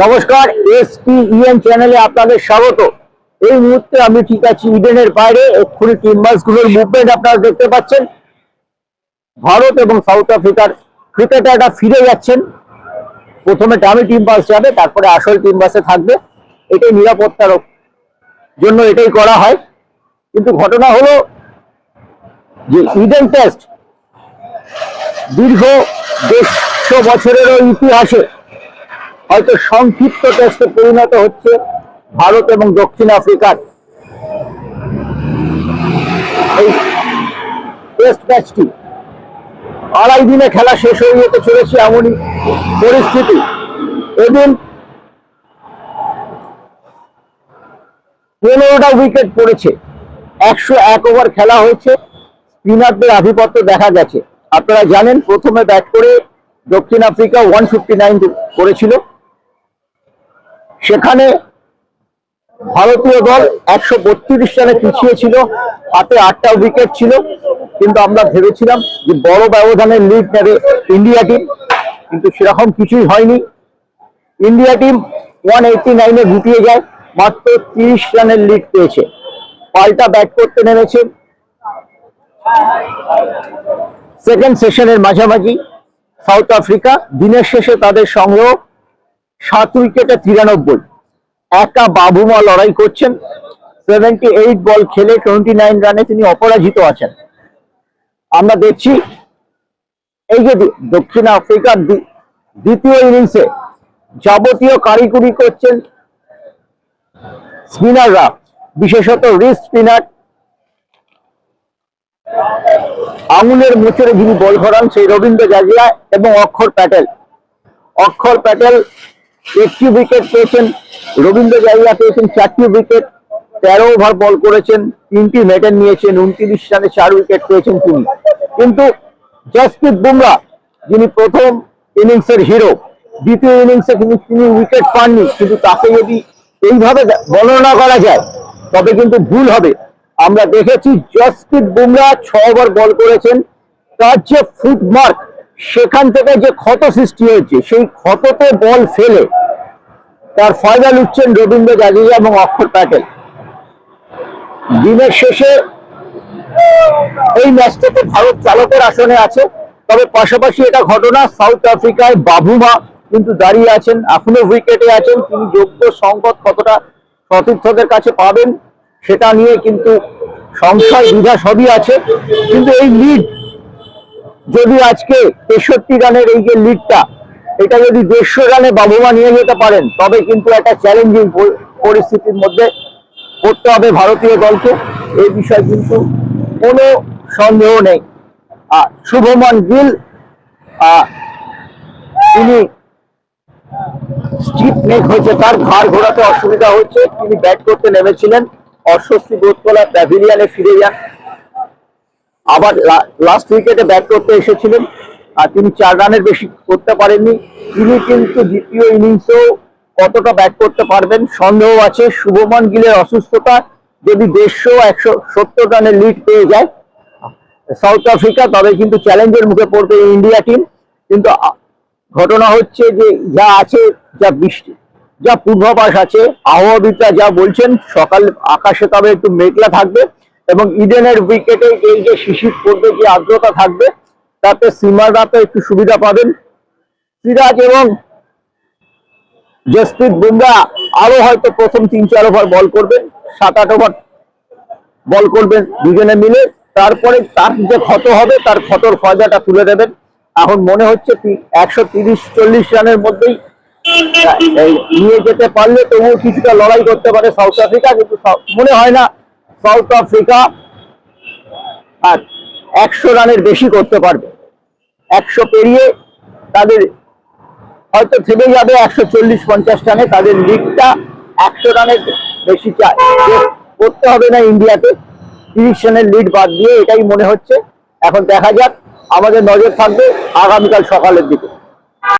নমস্কার S P EM চ্যানেলে আপনাদের স্বাগত। এই মুহূর্তে আমি ঠিক আছি ইডেনের বাইরে, এক্ষুনি টিমগুলোর মুভমেন্ট আপনারা দেখতে পাচ্ছেন। ভারত এবং সাউথ আফ্রিকার ক্রিকেটাররা ফিরে যাচ্ছেন। প্রথমে ডামি টিম বাস যাবে, তারপরে আসল টিম বাসে থাকবে। এটাই নিরাপত্তার জন্য এটাই করা হয়। কিন্তু ঘটনা হলো যে ইডেন টেস্ট দীর্ঘ দেড়শো বছরেরও ইতিহাসে হয়তো সংক্ষিপ্ত টেস্টে পরিণত হচ্ছে ভারত এবং দক্ষিণ আফ্রিকার। টেস্ট ম্যাচটি আড়াই দিনে খেলা শেষ হয়ে যেতে চলেছে এমনই পরিস্থিতি। এদিন পনেরোটা উইকেট পড়েছে, একশো এক ওভার খেলা হয়েছে স্পিনারদের আধিপত্য দেখা গেছে। আপনারা জানেন, প্রথমে ব্যাট করে দক্ষিণ আফ্রিকা ওয়ান ফিফটি নাইন করেছিল। সেখানে ভারতীয় দল একশো বত্রিশ রানে পিছিয়ে ছিল, হাতে আটটা উইকেট ছিল। কিন্তু আমরা ভেবেছিলাম যে বড় ব্যবধানের লিড নেবে ইন্ডিয়া টিম কিন্তু সেরকম কিছুই হয়নি। ইন্ডিয়া টিম ওয়ান এইটি নাইনে গুটিয়ে যায়, মাত্র তিরিশ রানের লিড পেয়েছে। পাল্টা ব্যাট করতে নেমেছে। সেকেন্ড সেশনের মাঝামাঝি সাউথ আফ্রিকা দিনের শেষে তাদের সংগ্রহ সাত উইকেটে তিরানব্বই। একা বাবুমা লড়াই করছেন। সেভেন্টি এইট বল খেলে টোয়েন্টি নাইন রানে তিনি অপরাজিত আছেন। আমরা দেখছি, এই যে দক্ষিণ আফ্রিকার দ্বিতীয় ইনিংসে যাবতীয় কারিকুরি করছেন স্পিনাররা, বিশেষত রিস্ট স্পিনার। আঙুলের মোচড়ে যিনি বল ঘোরান সেই রবীন্দ্র জাজিয়া এবং অক্ষর প্যাটেল। অক্ষর প্যাটেল একটি উইকেট পেয়েছেন রবীন্দ্র জাজিয়া পেয়েছেন চারটি উইকেট তেরো ওভার বল করেছেন, তিনটি মেডেন নিয়েছেন, উনত্রিশ রানে চার উইকেট পেয়েছেন তিনি। কিন্তু জসপ্রীত বুমরা, যিনি প্রথম ইনিংসের হিরো দ্বিতীয় ইনিংসে কিন্তু তিনি উইকেট পাননি, কিন্তু তাকে যদি এইভাবে বর্ণনা করা যায়, তবে কিন্তু ভুল হবে। আমরা দেখেছি জসপ্রীত বুমরা ছ ওভার বল করেছেন, তার যে ফুটমার্ক সেখান থেকে যে ক্ষত সৃষ্টি হয়েছে, সেই ক্ষততে বল ফেলে তার ফায়দা লুটছেন রবীন্দ্র জাদেজা এবং অক্ষর প্যাটেল। দিনের শেষে এই ম্যাচটাতে ভারত চালকের আসনে আছে, তবে পাশাপাশি এটা ঘটনা, সাউথ আফ্রিকায় বাবুমা কিন্তু দাঁড়িয়ে আছেন, এখনও উইকেটে আছেন, তিনি যোগ্য সংকট কতটা সতীর্থদের কাছে পাবেন সেটা নিয়ে কিন্তু সংশয়, দ্বিধা সবই আছে। কিন্তু এই লিড যদি আজকে তেষট্টি রানের এই যে লিডটা এটা যদি দেড়শো রানে বাবুমা নিয়ে যেতে পারেন, তবে কিন্তু একটা চ্যালেঞ্জিং পরিস্থিতির মধ্যে করতে হবে ভারতীয় দলকে। এই বিষয়ে কিন্তু কোনো সন্দেহ নেই। আর শুভমন গিল তিনি স্টিপ নেক হয়েছে, তার ঘাড় ঘোরাতে অসুবিধা হচ্ছে তিনি ব্যাট করতে নেমেছিলেন। অস্বস্তি বোধ করা প্যাভিলিয়ানে ফিরে যান। আবার লাস্ট উইকেটে ব্যাট করতে এসেছিলেন। আর তিনি চার রানের বেশি করতে পারেননি। তিনি কিন্তু দ্বিতীয় ইনিংসেও কতটা ব্যাট করতে পারবেন সন্দেহ আছে। শুভমান গিলের অসুস্থতা যদি দেড়শো একশো সত্তর রানের লিড পেয়ে যায় সাউথ আফ্রিকা তবে কিন্তু চ্যালেঞ্জের মুখে পড়বে ইন্ডিয়া টিম কিন্তু ঘটনা হচ্ছে যে যা আছে, যা বৃষ্টি, যা পূর্বাভাস আছে, আবহাওয়াবিদরা যা বলছেন, সকাল আকাশে তবে একটু মেঘলা থাকবে এবং ইডেনের উইকেটে এই যে শিশির পড়বে, যে আর্দ্রতা থাকবে তাতে সিমাররা তো একটু সুবিধা পাবেন। সিরাজ এবং জসপ্রীত বুমরা আরও হয়তো প্রথম তিন চার ওভার বল করবেন সাত, আট ওভার বল করবেন দুজনে মিলে। তারপরে তার যে ক্ষত হবে, তার ক্ষতর ফয়দাটা তুলে দেবেন। এখন মনে হচ্ছে একশো তিরিশ, চল্লিশ রানের মধ্যেই নিয়ে যেতে পারলে তবুও কিছুটা লড়াই করতে পারে সাউথ আফ্রিকা, কিন্তু মনে হয় না সাউথ আফ্রিকা আর একশো রানের বেশি করতে পারবে। একশো পেরিয়ে তাদের হয়তো থেমে যাবে একশো চল্লিশ পঞ্চাশ রানে, তাদের লিগটা একশো রানের বেশি চায়। করতে হবে না ইন্ডিয়াতে তিরিশ রানের লিড বাদ দিয়ে এটাই মনে হচ্ছে। এখন দেখা যাক, আমাদের নজর থাকবে আগামীকাল সকালের দিকে।